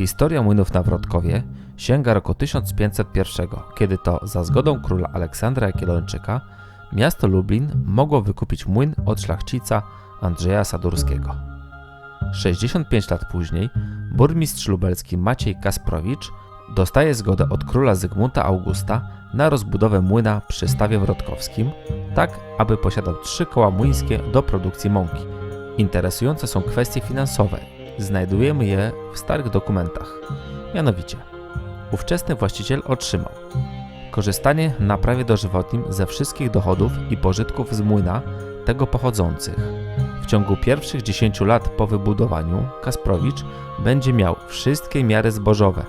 Historia młynów na Wrotkowie sięga roku 1501, kiedy to za zgodą króla Aleksandra Jagiellończyka miasto Lublin mogło wykupić młyn od szlachcica Andrzeja Sadurskiego. 65 lat później burmistrz lubelski Maciej Kasprowicz dostaje zgodę od króla Zygmunta Augusta na rozbudowę młyna przy stawie wrotkowskim, tak aby posiadał trzy koła młyńskie do produkcji mąki. Interesujące są kwestie finansowe. Znajdujemy je w starych dokumentach. Mianowicie, ówczesny właściciel otrzymał korzystanie na prawie dożywotnim ze wszystkich dochodów i pożytków z młyna tego pochodzących. W ciągu pierwszych 10 lat po wybudowaniu Kasprowicz będzie miał wszystkie miary zbożowe.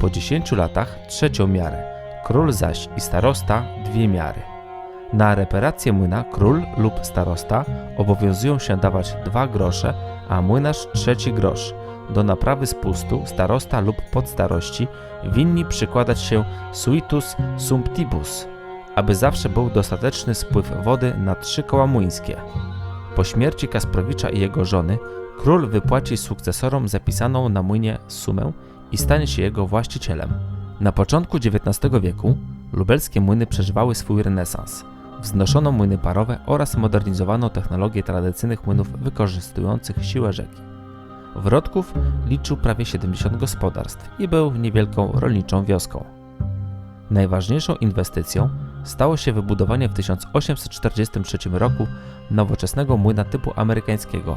Po 10 latach trzecią miarę, król zaś i starosta dwie miary. Na reparację młyna król lub starosta obowiązują się dawać dwa grosze, a młynarz trzeci grosz. Do naprawy spustu starosta lub podstarości winni przykładać się suitus sumptibus, aby zawsze był dostateczny spływ wody na trzy koła młyńskie. Po śmierci Kasprowicza i jego żony król wypłaci sukcesorom zapisaną na młynie sumę i stanie się jego właścicielem. Na początku XIX wieku lubelskie młyny przeżywały swój renesans. Wznoszono młyny parowe oraz modernizowano technologię tradycyjnych młynów wykorzystujących siłę rzeki. Wrodków liczył prawie 70 gospodarstw i był niewielką rolniczą wioską. Najważniejszą inwestycją stało się wybudowanie w 1843 roku nowoczesnego młyna typu amerykańskiego,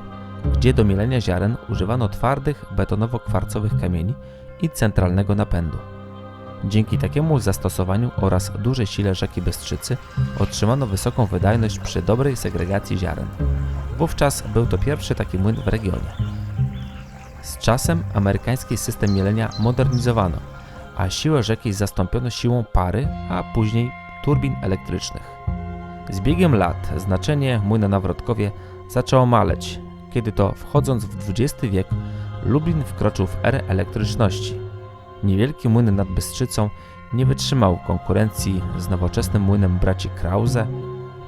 gdzie do mielenia ziaren używano twardych betonowo-kwarcowych kamieni i centralnego napędu. Dzięki takiemu zastosowaniu oraz dużej sile rzeki Bystrzycy otrzymano wysoką wydajność przy dobrej segregacji ziaren. Wówczas był to pierwszy taki młyn w regionie. Z czasem amerykański system mielenia modernizowano, a siłę rzeki zastąpiono siłą pary, a później turbin elektrycznych. Z biegiem lat znaczenie młyna na Wrotkowie zaczęło maleć, kiedy to wchodząc w XX wiek Lublin wkroczył w erę elektryczności. Niewielki młyn nad Bystrzycą nie wytrzymał konkurencji z nowoczesnym młynem braci Krause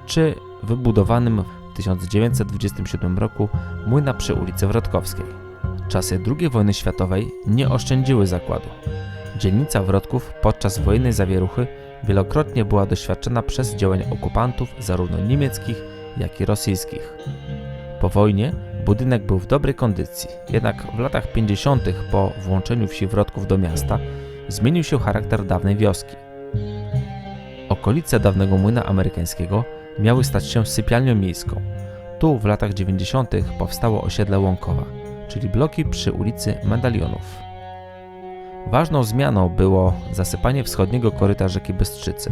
czy wybudowanym w 1927 roku młyna przy ulicy Wrotkowskiej. Czasy II wojny światowej nie oszczędziły zakładu. Dzielnica Wrotków podczas wojennej zawieruchy wielokrotnie była doświadczona przez działania okupantów zarówno niemieckich, jak i rosyjskich. Po wojnie budynek był w dobrej kondycji, jednak w latach 50. po włączeniu wsi Wrotków do miasta zmienił się charakter dawnej wioski. Okolice dawnego młyna amerykańskiego miały stać się sypialnią miejską. Tu w latach 90. powstało osiedle Łąkowa, czyli bloki przy ulicy Medalionów. Ważną zmianą było zasypanie wschodniego koryta rzeki Bystrzycy.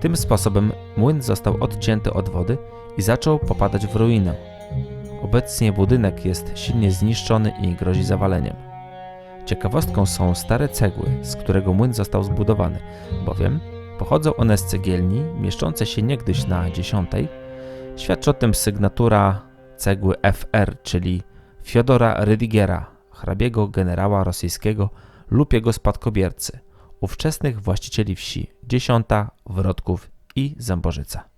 Tym sposobem młyn został odcięty od wody i zaczął popadać w ruinę. Obecnie budynek jest silnie zniszczony i grozi zawaleniem. Ciekawostką są stare cegły, z którego młyn został zbudowany, bowiem pochodzą one z cegielni mieszczącej się niegdyś na dziesiątej. Świadczy o tym sygnatura cegły FR, czyli Fiodora Rydigera, hrabiego generała rosyjskiego lub jego spadkobiercy, ówczesnych właścicieli wsi Dziesiąta, Wrodków i Zębożyca.